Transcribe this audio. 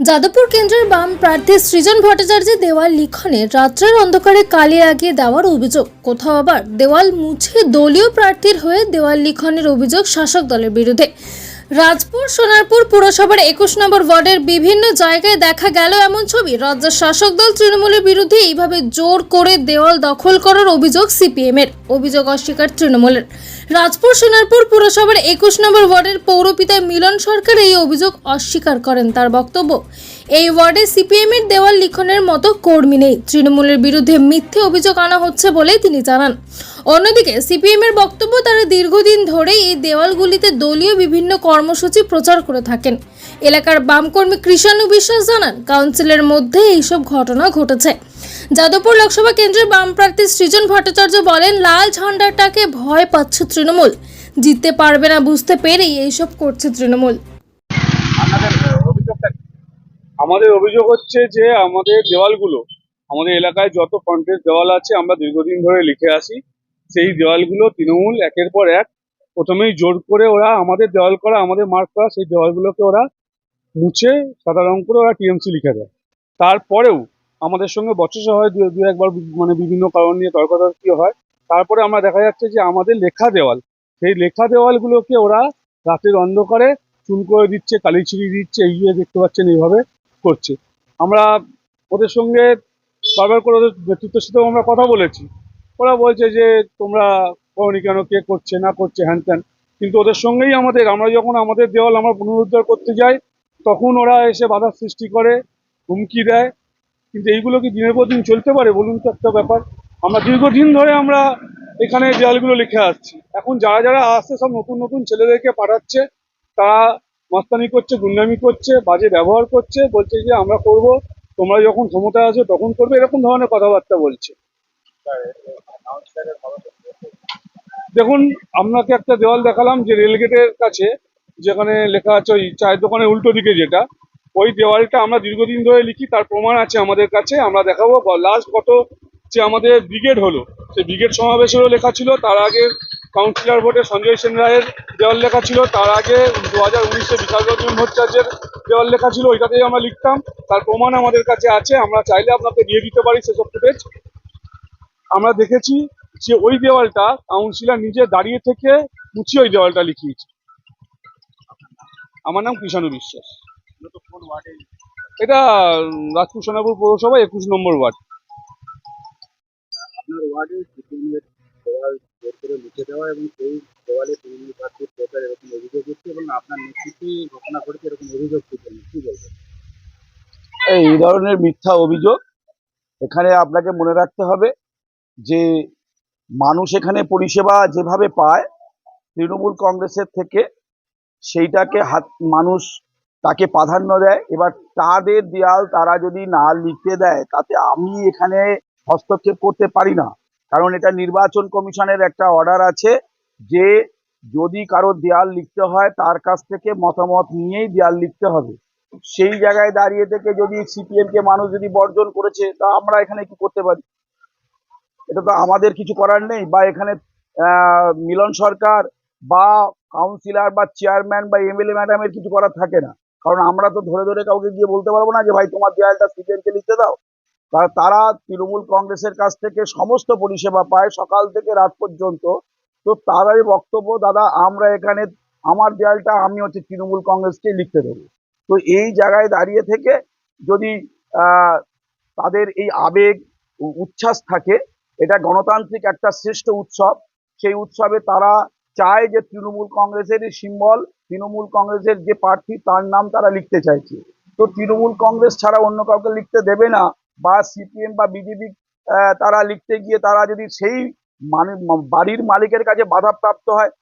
যাদবপুর কেন্দ্রের বাম প্রার্থী সৃজন ভট্টাচার্যের দেওয়াল লিখনে রাত্রের অন্ধকারে কালি লাগিয়ে দেওয়ার অভিযোগ। কোথাও আবার দেওয়াল মুছে দলীয় প্রার্থীর হয়ে দেওয়াল লিখনের অভিযোগ শাসক দলের বিরুদ্ধে। রাজপুর, সোনারপুর পুরসভার একুশ নম্বর ওয়ার্ডের বিভিন্ন জায়গায় দেখা গেল এমন ছবি। রাজ্যের শাসক দল তৃণমূলের বিরুদ্ধে এইভাবে জোর করে দেওয়াল দখল করার অভিযোগ সিপিএমের। অভিযোগ অস্বীকার তৃণমূলের। রাজপুর, সোনারপুর পুরসভার একুশ নম্বর ওয়ার্ডের পৌরপিতা মিলন সরকার এই অভিযোগ অস্বীকার করেন তার বক্তব্য। এই ওয়ার্ডে সিপিএম এর দেওয়াল লিখনের মতো কর্মী নেই। তৃণমূলের বিরুদ্ধে মিথ্যে অভিযোগ আনা হচ্ছে বলে তিনি জানান। অন্যদিকে সিপিএম এর বক্তব্য, তারা দীর্ঘদিন ধরে এই দেওয়ালগুলিতে দলীয় বিভিন্ন কর্মসূচি প্রচার করে থাকেন। এলাকার বামকর্মী কৃষাণু বিশ্বাস জানান, কাউন্সিলের মধ্যে এইসব ঘটনা ঘটেছে। যাদবপুর লোকসভা কেন্দ্রের বাম প্রার্থী সৃজন ভট্টাচার্য বলেন, লাল ঝান্ডাটাকে ভয় পাচ্ছে তৃণমূল। জিততে পারবে না বুঝতে পেরেই এইসব করছে তৃণমূল? আমাদের অভিযোগ হচ্ছে যে আমাদের দেওয়ালগুলো, আমাদের এলাকায় যত কন্টেস্ট দেওয়াল আছে আমরা দীর্ঘদিন ধরে লিখে আসি, সেই দেওয়ালগুলো তৃণমূল একের পর এক প্রথমেই জোর করে ওরা আমাদের দেওয়াল করা, আমাদের মার্ক করা, সেই দেওয়ালগুলোকে ওরা মুছে সাদা রং করে ওরা টিএমসি লিখে দেয়। তারপরেও আমাদের সঙ্গে বচসা হয়, দু একবার মানে বিভিন্ন কারণ নিয়ে তর্কাতর্কি হয়। তারপরে আমরা দেখা যাচ্ছে যে আমাদের লেখা দেওয়াল, সেই লেখা দেওয়ালগুলোকে ওরা রাতের অন্ধকারে চুন করে দিচ্ছে, কালি ছিড়িয়ে দিচ্ছে, এই দেখতে পাচ্ছেন এইভাবে। করছে। আমরা ওদের সঙ্গে বারবার করে ওদের নেতৃত্বের সাথেও আমরা কথা বলেছি। ওরা বলছে যে, তোমরা করনি কেন? কে করছে? না করছে? হ্যান ত্যান। কিন্তু ওদের সঙ্গেই আমাদের, আমরা যখন আমাদের দেওয়াল আমরা পুনরুদ্ধার করতে যাই, তখন ওরা এসে বাধার সৃষ্টি করে, হুমকি দেয়। কিন্তু এইগুলো কি দিনের পর দিন চলতে পারে? বলুন তো একটা ব্যাপার। আমরা দীর্ঘদিন ধরে আমরা এখানে দেওয়ালগুলো লিখে আসছি। এখন যারা যারা আসছে সব নতুন নতুন ছেলেদেরকে পাঠাচ্ছে, তারা মস্তানি করছে, গুন্ডামি করছে, বাজে ব্যবহার করছে, বলছে যে আমরা করব, তোমরা যখন ক্ষমতায় আসো তখন করবে, এরকম ধরনের কথাবার্তা বলছে। দেখুন, আপনাকে একটা দেওয়াল দেখালাম যে রেলগেটের কাছে, যেখানে লেখা আছে ওই চায়ের দোকানের উল্টো দিকে যেটা। ওই দেওয়ালটা আমরা দীর্ঘদিন ধরে লিখি, তার প্রমাণ আছে আমাদের কাছে, আমরা দেখাবো। লাস্ট গত যে আমাদের ব্রিগেড হলো, সেই ব্রিগেড সমাবেশেরও লেখা ছিল, তার আগে কাউন্সিলর ভোটে সঞ্জয় সেন রায়ের দেওয়াল লেখা ছিল। তার আগে দু হাজার উনিশে বিকাশ রঞ্জন ভট্টাচার্যের দেওয়াল লেখা ছিল, ওইটাতেই আমরা লিখতাম। তার প্রমাণ আমাদের কাছে আছে, আমরা চাইলে আপনাকে দিয়ে দিতে পারি সেসব ফুটেজ আমরা দেখেছি যে ওই দেওয়ালটা কাউন্সিলর নিজে দাঁড়িয়ে থেকে মুছিয়ে ওই দেওয়ালটা লিখিয়েছে। আমার নাম কৃষাণু বিশ্বাস। এটা রাজপুর সোনাপুর পৌরসভা একুশ নম্বর ওয়ার্ড। আপনার ওয়ার্ডে দেওয়াল জোর করে লিখে দেওয়া এবং সেই দেওয়ালে তৃণমূল প্রার্থীর প্রচার এরকম অভিযোগ হচ্ছে এবং আপনার নেতৃত্বে এই ঘটনা ঘটেছে এরকম অভিযোগ করছেন কি বলবেন? এই ধরনের মিথ্যা অভিযোগ এখানে আপনাকে মনে রাখতে হবে যে মানুষ এখানে পরিষেবা যেভাবে পায়, তৃণমূল কংগ্রেসের থেকে সেইটাকে হাত, মানুষ তাকে প্রাধান্য দেয়। এবার তাদের দেয়াল তারা যদি না লিখতে দেয়, তাতে আমি এখানে হস্তক্ষেপ করতে পারি না। কারণ এটা নির্বাচন কমিশনের একটা অর্ডার আছে যে যদি কারও দেয়াল লিখতে হয়, তার কাছ থেকে মতামত নিয়েই দেয়াল লিখতে হবে। সেই জায়গায় দাঁড়িয়ে থেকে যদি সিপিএম কে মানুষ যদি বর্জন করেছে, তা আমরা এখানে কি করতে পারি? এটা তো আমাদের কিছু করার নেই। বা এখানে মিলন সরকার বা কাউন্সিলর বা চেয়ারম্যান বা এমএলএ ম্যাডামের কিছু করার থাকে না। কারণ আমরা তো ধরে ধরে কাউকে গিয়ে বলতে পারব না যে, ভাই, তোমার দেয়ালটা সিপিএম কে লিখতে দাও। তারা তৃণমূল কংগ্রেসের কাছ থেকে সমস্ত পরিষেবা পায় সকাল থেকে রাত পর্যন্ত। তো তারাই বক্তব্য, দাদা, আমরা এখানে, আমার দেয়ালটা আমি হচ্ছে তৃণমূল কংগ্রেসকে লিখতে দেবো। তো এই জায়গায় দাঁড়িয়ে থেকে যদি তাদের এই আবেগ উচ্ছ্বাস থাকে, এটা গণতান্ত্রিক একটা শ্রেষ্ঠ উৎসব। সেই উৎসবে তারা চায় যে তৃণমূল কংগ্রেসের সিম্বল, তৃণমূল কংগ্রেসের যে প্রার্থী, তার নাম তারা লিখতে চাইছে। তো তৃণমূল কংগ্রেস ছাড়া অন্য কাউকে লিখতে দেবে না। বা সিপিএম বা বিজেপি তারা লিখতে গিয়ে তারা যদি সেই মানে বাড়ির মালিকের কাছে বাধাপ্রাপ্ত হয়